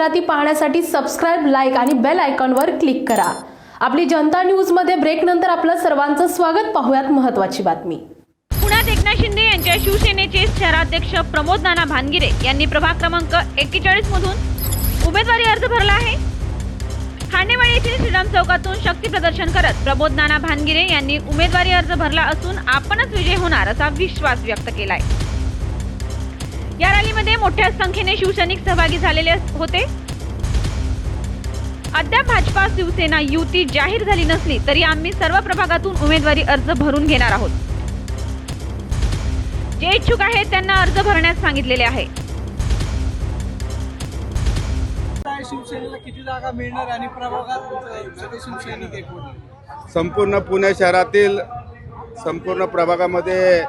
जाहिराती पाहण्यासाठी subscribe like आणि बेल आयकॉनवर क्लिक करा. आपली जनता न्यूजमध्ये ब्रेक नंतर आपलं सर्वांचं स्वागत. पाहूयात महत्त्वाची बातमी. पुण्यात एकनाथ शिंदे यांच्या शिवसेनेचे शहराध्यक्ष प्रमोद नाना भानगिरे यांनी प्रभाग क्रमांक एक्केचाळीस मधून उमेदवारी अर्ज भरला आहे. खांडेवाडी येथील श्रीराम चौकातून शक्ती प्रदर्शन करत प्रमोद नाना भानगिरे यांनी उमेदवारी अर्ज भरला असून आपणच विजय होणार असा विश्वास व्यक्त केलाय. या रॅलीमध्ये मोठ्या संख्येने शिवसैनिक सहभागी झालेले होते. अद्याप भाजपा शिवसेना युती जाहीर झाली नसली तरी आम्ही सर्व प्रभागातून उमेदवारी अर्ज भरून घेणार आहोत. जे इच्छुक आहेत त्यांना अर्ज भरण्यास सांगितलेले आहे. काय शिवसेनेला किती जागा मिळणार आणि प्रभागात सगळे शिवसैनिक एकवटले संपूर्ण पुणे शहरातील संपूर्ण प्रभागामध्ये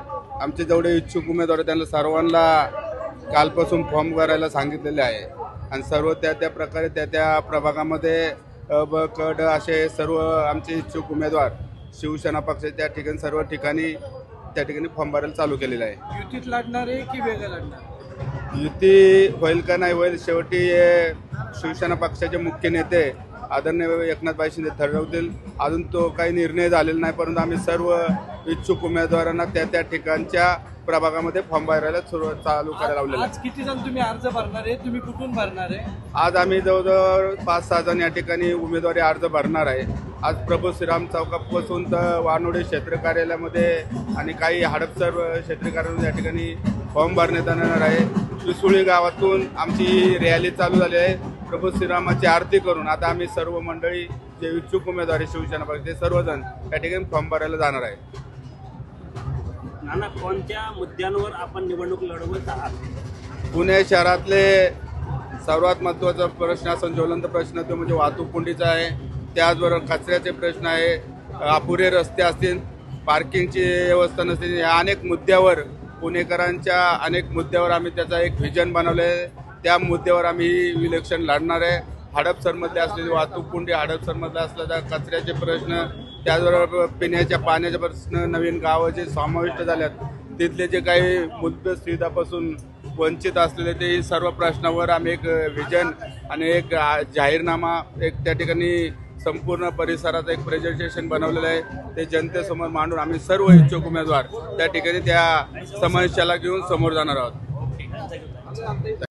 आमचे जेवढे इच्छुक उमेदवार आहेत त्यांना सर्वांना कालपासून फॉर्म भरायला सांगितलेले आहे. आणि सर्व त्या त्या प्रकारे त्या त्या प्रभागामध्ये ब क ड असे सर्व आमचे इच्छुक उमेदवार शिवसेना पक्ष त्या ठिकाणी सर्व ठिकाणी त्या ठिकाणी फॉर्म भरायला चालू केलेलं आहे. युतीत लढणारे की वेगळे लढणार? युती होईल का नाही होईल शेवटी शिवसेना पक्षाचे मुख्य नेते आदरणीय एकनाथभाई शिंदे ठरवतील. अजून तो काही निर्णय झालेला नाही परंतु आम्ही सर्व इच्छुक उमेदवारांना त्या त्या ठिकाणच्या प्रभागामध्ये फॉर्म भरायला सुरुवात चालू करायला लावलेलं आहे. आज किती जण तुम्ही अर्ज भरणार आहे? तुम्ही कुठून भरणार आहे? आज आम्ही जवळजवळ पाच सहा जण या ठिकाणी उमेदवारी अर्ज भरणार आहे. आज प्रभू श्रीराम चौकापासून तर वानोडे क्षेत्र कार्यालयामध्ये आणि काही हडपसर क्षेत्र कार्यालयामध्ये या ठिकाणी फॉर्म भरण्यात येणार आहे. त्रिसुळी गावातून आमची रॅली चालू झाली आहे. प्रभू श्रीरामाची आरती करून आता आम्ही सर्व मंडळी जे इच्छुक उमेदवार शिवसेना पक्ष ते सर्वजण या ठिकाणी फॉर्म भरायला जाणार आहे. आणि कोणत्या मुद्द्यांवर आपण निवडणूक लढवत आहात? पुणे शहरातले सर्वात महत्त्वाचा प्रश्न असा ज्वलंत प्रश्न तो म्हणजे वाहतूक कोंडीचा आहे. त्याचबरोबर कचऱ्याचे प्रश्न आहे. अपुरे रस्ते असतील पार्किंगची व्यवस्था नसतील या अनेक मुद्द्यावर पुणेकरांच्या अनेक मुद्द्यावर आम्ही त्याचा एक व्हिजन बनवलं आहे त्या मुद्द्यावर आम्ही ही इलेक्शन लढणार आहे. हडपसरमधले असलेली वाहतूक कोंडी हडपसरमधला असलेला कचऱ्याचे प्रश्न त्याचबरोबर पिण्याच्या पाण्याच्या प्रश्न नवीन गावं जे समाविष्ट झाल्यात तिथले जे काही मूलभूत सुविधापासून वंचित असलेले ते सर्व प्रश्नावर आम्ही एक विजन आणि एक जाहीरनामा एक त्या ठिकाणी संपूर्ण परिसरात एक प्रेझेंटेशन बनवलेलं आहे. ते जनतेसमोर मांडून आम्ही सर्व इच्छुक उमेदवार त्या ठिकाणी त्या समस्याला घेऊन समोर जाणार आहोत.